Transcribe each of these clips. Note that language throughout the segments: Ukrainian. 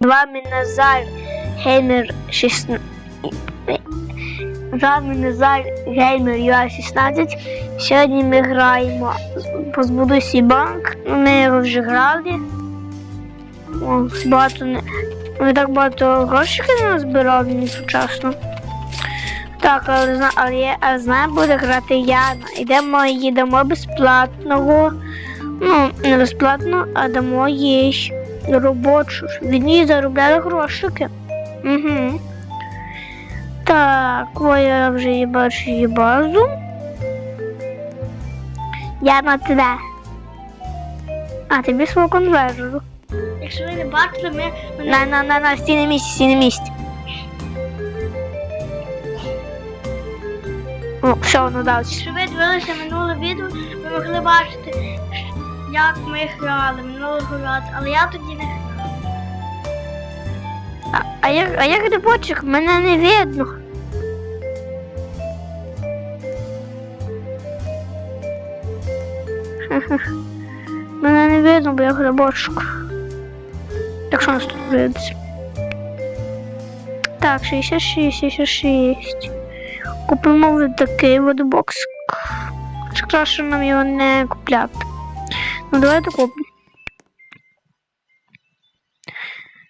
З вами Назар Геймер 16. З вами Назар Геймер UA 16. Сьогодні ми граємо позбуду свій банк. Ми його вже грали. О, багато не. Ми так багато грошей назбирали несучасно. Так, але, але, але знаю, буде грати Яна. Ідемо їдемо безплатного. Ну, не безплатно, а дамо їй робочу. Від неї заробляли грошики. Угу. Так, о, я вже її бачу її базу. Я на тебе. А, тобі свого конвержеру. Якщо ви не бачили, ми ми На, на, на, на, стій на місці, стій на місці. О, все, ну далі. Якщо ви дивилися минуле відео, ви могли бачити, як ми грали минулого разу, але я тоді не грала. А, а як, а як грибочок? Мене не видно. Мене не видно, бо я грибочок. Так що нас тут видиться? Так, 66, 66. Купимо такий водобокс. Краще нам його не купляти. Ну давайте купимо.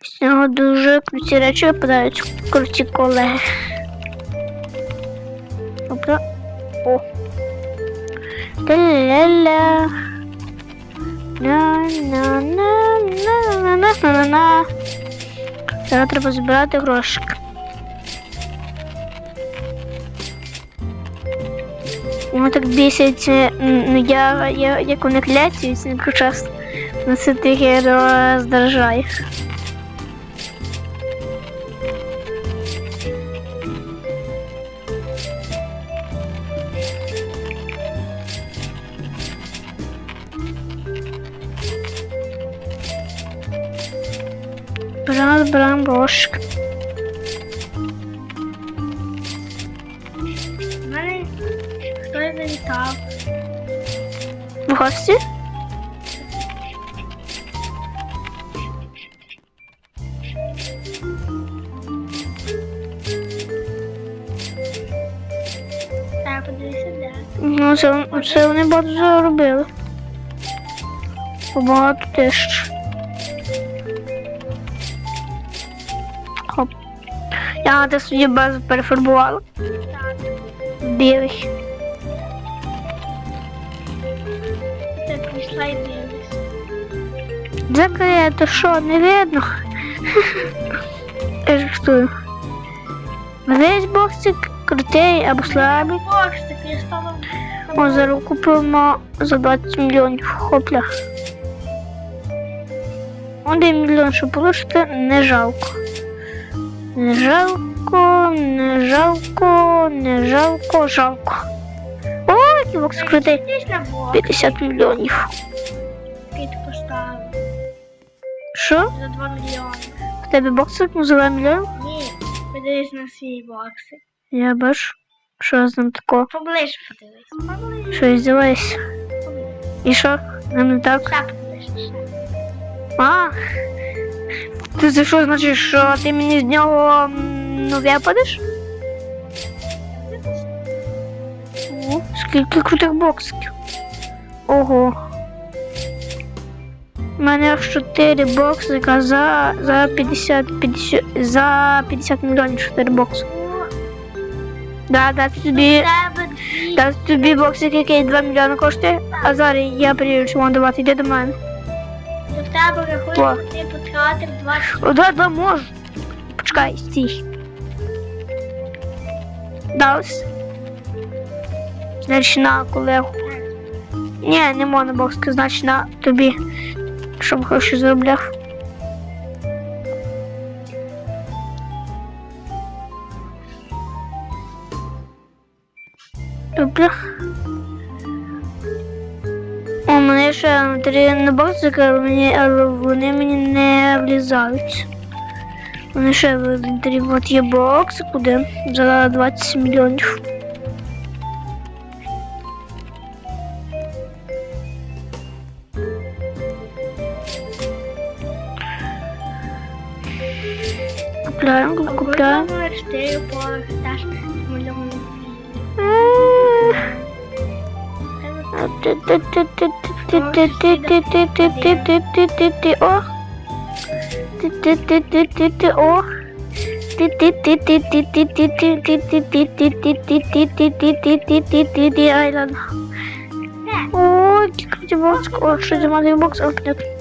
З нього дуже круті речі випадають круті колеги. Добре. О. Ля-ля-ля. На-на-на-на-на-на-на-на. Зараз треба збирати грошики. Воно так бісять, ну я, я як вони кляцюють, не час носити геро здражає. Брам, брам, брошка. У В? Так, подивися, де. Ну, це, це вони багато заробили. Багато теж. Хоп. Я на те собі базу перефарбувала. Так, Білий. Закрито, що, не видно? Жартую. Весь боксик крутий або слабий. Так я. О, зараз купимо за 20 мільйонів. Хопля. Один мільйон, що получите, не жалко. Не жалко, не жалко, не жалко, жалко. О, який бокс крутий. Десь на бок. 50 мільйонів. Що? За 2 мільйони. В тебе боксик називає мільйон? Ні, подивись на свій бокси. Я бачу. Що з ним такого? Поближче подивись. Поближче. Що іздіваєшся? І що? Нам не так? Так, поближче. А, ти це що значить, що ти мені з нього м, ну, випадеш? О, скільки крутих боксиків. Ого. Мене аж 4 боксика за, за 50, 50, за 50 мільйонів 4 бокси. Да, да, тобі, да, тобі боксик, який 2 мільйони коштує, а зараз я приїду чому давати, йди до мене. В тебе О. ти потратив 20 О, да, да, можу. Почекай, стій. Далось. Значить на колегу. Ні, не монобокс, значить на тобі. Щоб гроші заробляв. Добре. У мене ще три на боксики, але вони мені не влізають. Вони ще інвентарі. От є бокс, куди за 20 мільйонів. Купляем, купляем. Четыре порох, этаж, миллион. Ох. Ох. Island. О, тихо, димокс, что димокс, что димокс,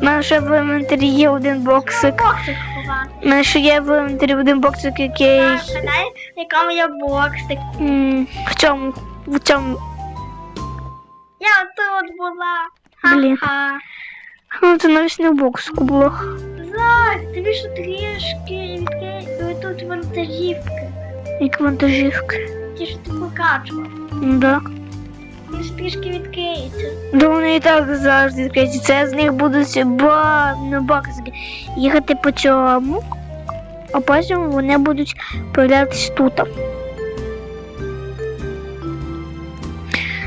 У мене ще в інвентарі є один боксик. боксик ховати. У мене ще є в інвентарі один боксик, який... Знаєш, в якому є боксик. м, В цьому, в цьому. Я тут була. Блін. Ха-ха. Ну, це навіть не в боксику було. Зак, тобі що трішки відкрити тут вантажівки. Як вантажівки. Ті, що ти покачував. Да. Вони ж трішки відкриються. Да вони і так завжди відкриті. Це з них будуть ба... ну, боксики їхати по цьому, а потім вони будуть появлятися тут.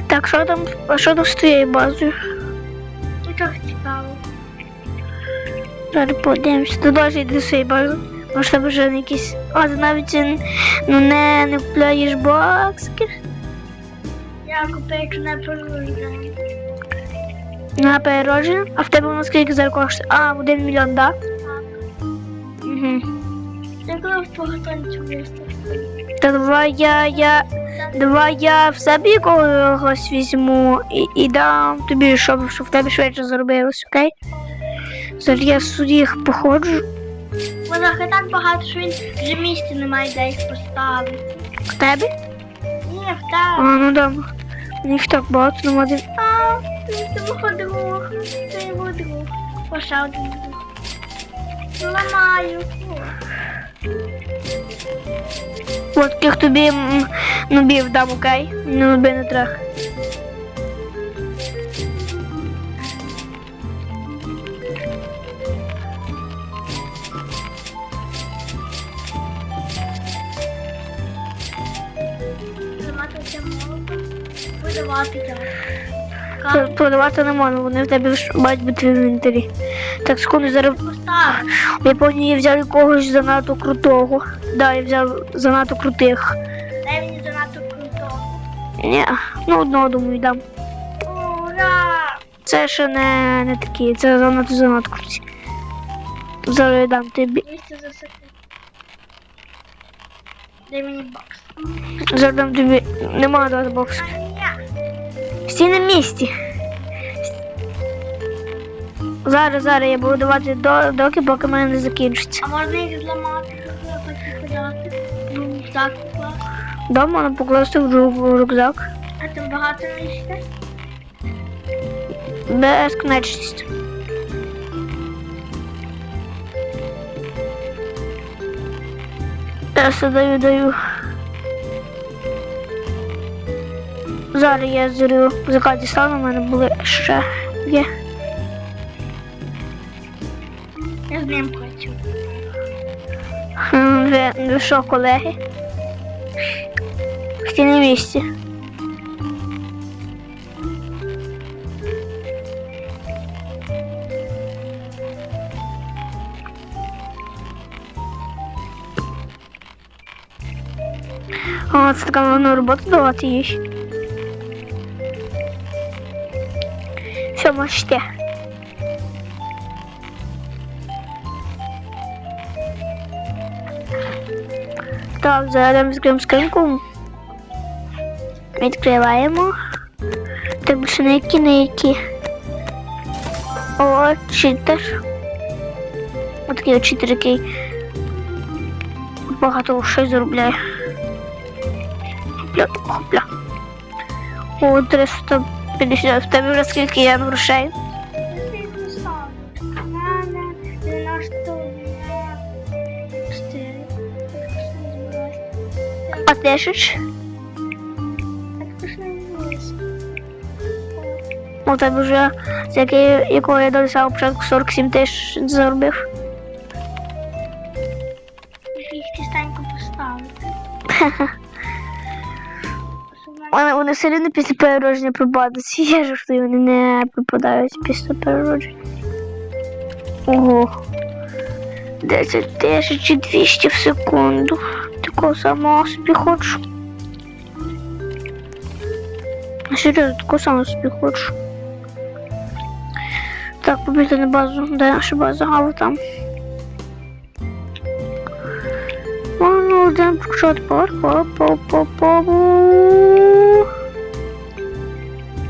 Так, що там, а що там з твоєю базою? Нічого цікавого. Зараз подивимося. Ти далі йди до своєї бази. Може тебе вже якісь. А, ти навіть ну, не, не купляєш боксики Я купив, якщо не порушую. на переродження. А в тебе воно скільки зараз коштує? А, один мільйон, так? Угу. Я коли в твого танцю виставку. Та давай я, я, давай я в себе якогось візьму і, і дам тобі, щоб, щоб в тебе швидше заробилось, окей? Зараз я собі їх походжу. Вона хай так багато, що він вже місця немає, де їх поставити. В тебе? Ні, в А, ну дам. Їх так багато, ну один. А, це мого друг. Це його друг. Пошав один друг. Ламаю. От як тобі нубів дам, окей? Ну, ноби не треба. Видавати я. Продавати не можна, вони в тебе мають бути в інвентарі. Так, секунду, зараз в Японії я взяв якогось занадто крутого. Да, я взяв занадто крутих. Дай мені занадто круто. Ні, ну одного думаю дам. Ура! Це ще не, не такі, це занадто занадто круті. Зараз я дам тобі. 200 за секунду. Дай мені бокс. Зараз дам тобі. Нема дати бокс. Стій на місці. Зараз, зараз я буду давати до, доки, поки в мене не закінчиться. А можна їх зламати, подати? Ну, так покласти. Дома можна покласти в, в рюкзак. А там багато місця? Безконечність. Я все даю, даю. Зараз я зрю закладі стану, у мене були ще є. Я з ним хочу. Ви, ви що, колеги? Всі на місці. О, це така можна роботу давати їй. Все, можете. Так, зараз відкриємо скриньку. Відкриваємо. Так більше на які, на які. О, читер. Ось такий от читер, який багато грошей заробляє. Хопля, хопля. О, 350. В тебе вже скільки є грошей? Я свій поставлю. Мене 94. А тисяч? У тебе вже з якого я до самого початку 47 тисяч заробив. Їх тістенько поставити. Вони, все рівно після переродження пропадуть. Я жартую, вони не пропадають після переродження. Ого. 10 тисяч і 200 в секунду. Такого самого собі хочу. Серйозно, такого самого собі хочу. Так, побігти на базу. Де наша база? А, вот там. Ну, один прокшот по, по, по, по.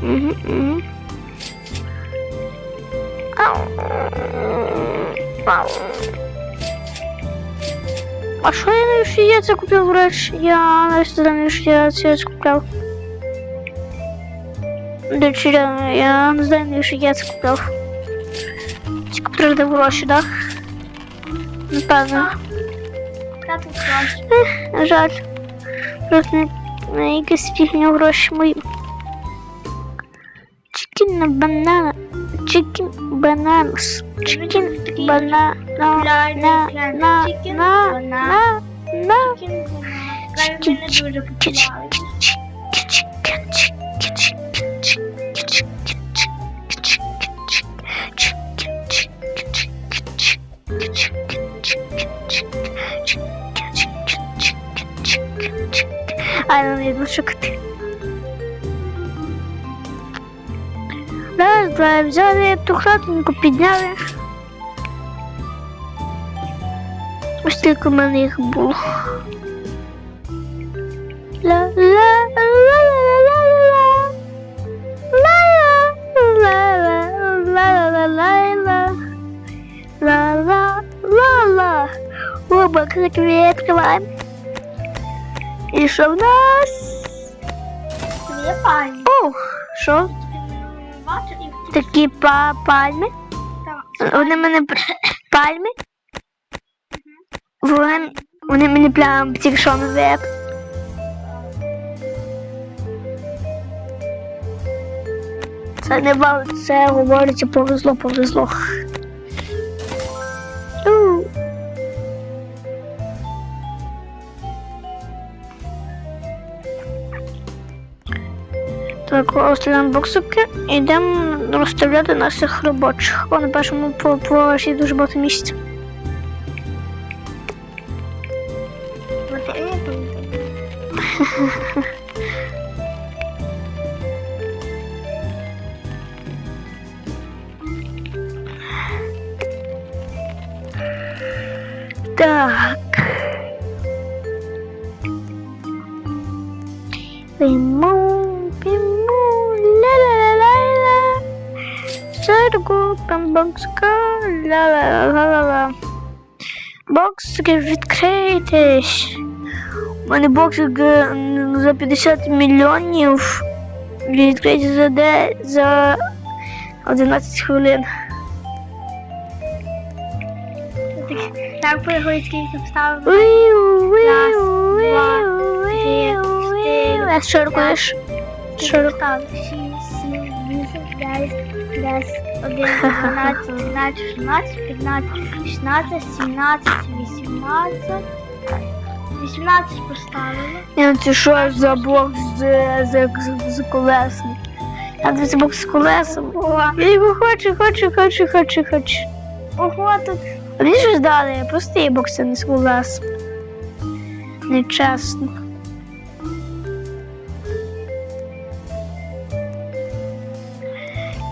Угу, угу. А що я на яйця купив, врач? Я на на яйця купив. Дочеря, я на яйця купив. Тільки треба гроші, так? Напевно. Жаль. Просто на, якусь фігню гроші мої. bana bana chicken bananas chicken bana na na na na na na Aynen yedil çok взяли ту хатинку, підняли. Ось тільки в мене їх Ля-ла-ла-ла-ла-ла-ла-ла. Ла-ла-ла-ла, ла-ла-ла-ла-ла-ла-ла-ла. Обакси Кубок закрываем. И что у нас? Две пальмы. Ух, что? Такі па пальми. Вони мене пальми. Вони, вони мені прям тільки що не. Це не бав, це говорить, повезло, повезло. ostrzelam boksówkę i dam rozstawiać do naszych roboczych. On bardzo mu po, po się dużo po tym. Tak. Бокска, ла-ла-ла-ла-ла. Боксики відкрийтесь. У мене боксик за 50 мільйонів. Відкриті за, де, за 11 хвилин. Так, приходить скільки. Виу, Раз, два, три, чотири. А що рахуєш? Що 6, 7, 8, 9, 10, 11, 12, 13, 14, 15, 16, 17, 18. 18 поставили. Ні, це що за бокс з, з, з, з колесом? А це бокс з колесом. Я його хочу, хочу, хочу, хочу, хочу. Ого, тут Вони ж дали прості бокси не з колесом. Нечесно.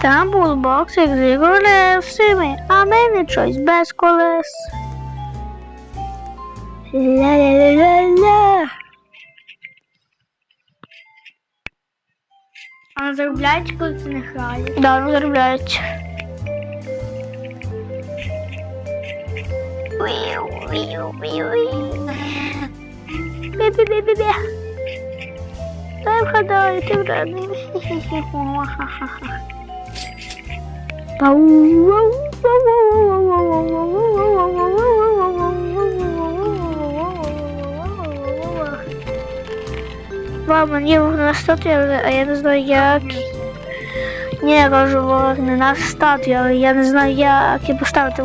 Там був боксик з колесами, а мене щось без колес. Ля-ля-ля-ля-ля. а заробляють, коли ти не граєш. Да, ну заробляють. Бі-бі-бі-бі-бі. Дай вгадаю, ти вредний. Мені Mam nie na stację, a ja nie znam jak... Nie, warzywo na stację, ale ja nie znam jakie postawy te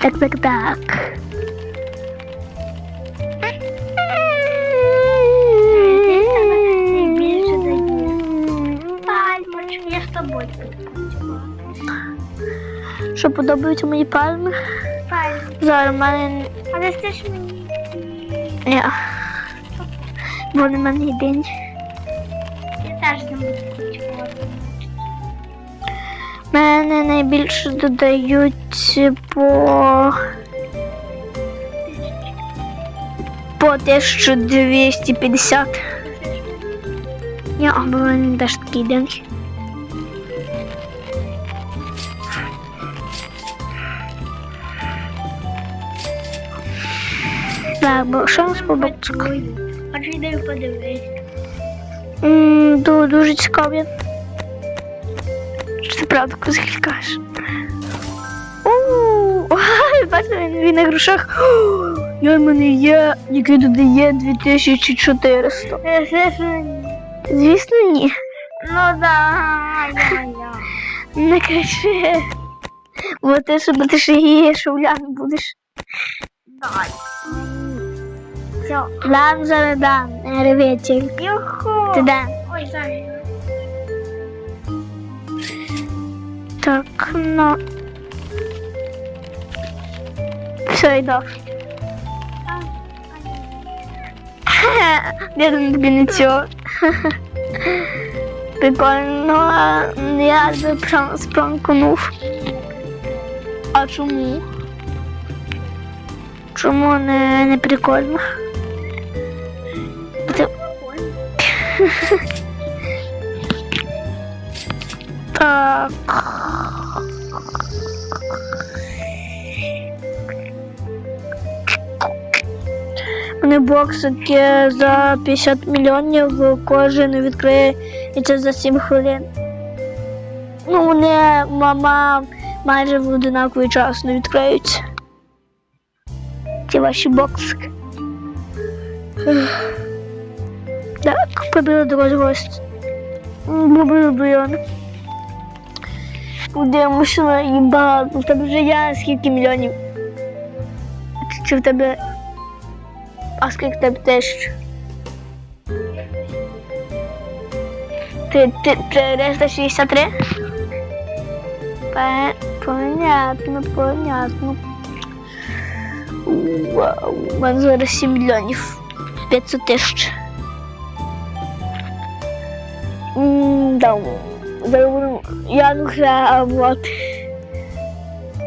Tak, tak, tak. Пальмочки, я с тобой Що подобаються мені пальми? Пальми. Зараз в мене. А не стиш мені? Ні. Вони в мене єдині. Я теж не буду купувати. Мене найбільше додають по. По 1250. Ні, або вони теж такі єдині. Так, бо що у нас по боксах? Хочу йди подивись. М, Дуже цікаві. Кажеш? Ууу, бачите, він, він на грошах. Я в мене є, який додає 2400. Це ж. Звісно, ні. Ну да. Не кажи. Бо ти ти ще її шовлян будеш. Дай. Все. Дам, не реви тільки. Йохо. Ти дам. Ой, зараз. Так, ну. Все, йду. Я думаю, тобі не цього. Прикольно, я би прям спранкнув. А чому? Чому не, не прикольно? Ти- Так. Вони боксики за 50 мільйонів кожен відкриє і за 7 хвилин. Ну, вони мама майже в одинаковий час не відкриються. Ці ваші боксики. Так, побіли до вас гості. Побіли до Яни. Подивимося на її багато. Вже є скільки мільйонів? Чи в тебе. А скільки тебе теж? Ти, ти, 363? Пе- Понятно, понятно. Вау, у мене зараз 7 мільйонів. 500 тисяч. Да, будемо Яну грабувати.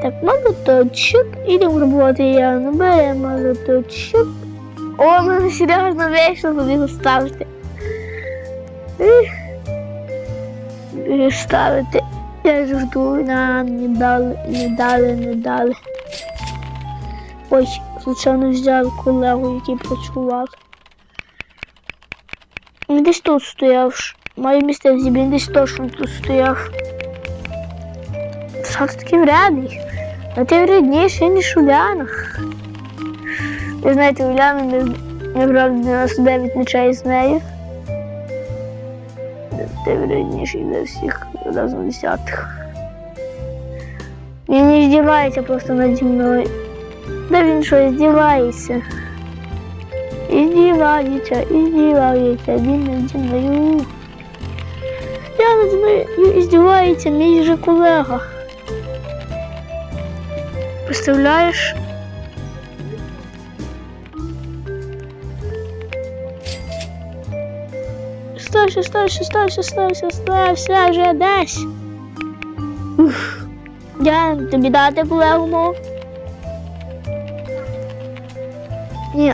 Так, молоточок. Ідемо грабувати Яну. Беремо молоточок. О, в мене серйозно вийшло туди поставити. Ех. Е, Ставити. Я жду, на, не дали, не дали, не дали. Ой, звичайно, взяв колегу, який працював. Він десь тут стояв. Моє місце в зібі, десь точно тут стояв. Ти такий вредний? А ти вредніший, ніж Уляна. Ви знаєте, Уляна ми, ми грали 99 ночей з нею. Ти вредніший за всіх разом десятих. Він не здівається просто наді мною. Да він що, здівається. І здівається, і здівається, він наді мною. Я над мною здівається мій же колега. Представляєш? Стався, стався, стався, стався, стався вже десь. Уф. Я тобі дати мов? Ні.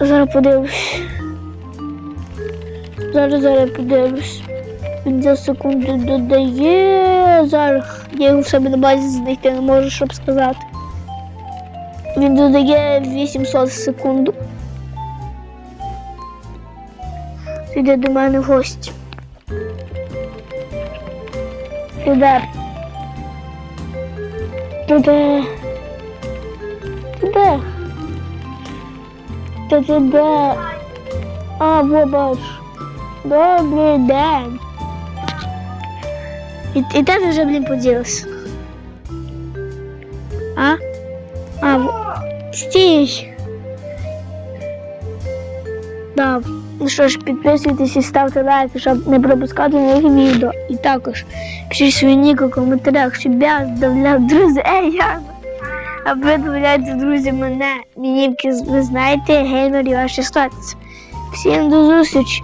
Зараз подивлюсь. Зараз зараз подивлюсь. Він за секунду додає. Зараз я його в себе на базі знайти не можу, щоб сказати. Він додає 800 в Йде до мене в гості. Туди. Туди. Туди. Та туди. А, во бач. Добрий день. І, і ти вже, блін, поділася? А? А, стій. Да, Ну що ж, підписуйтесь і ставте лайки, щоб не пропускати нові відео. І також пишіть свої ніки в коментарях, щоб я здавляв друзі. Ей, Яна! А ви додаєте, друзі, мене. Мінівки ви знаєте, геймер 16. Всім до зустрічі!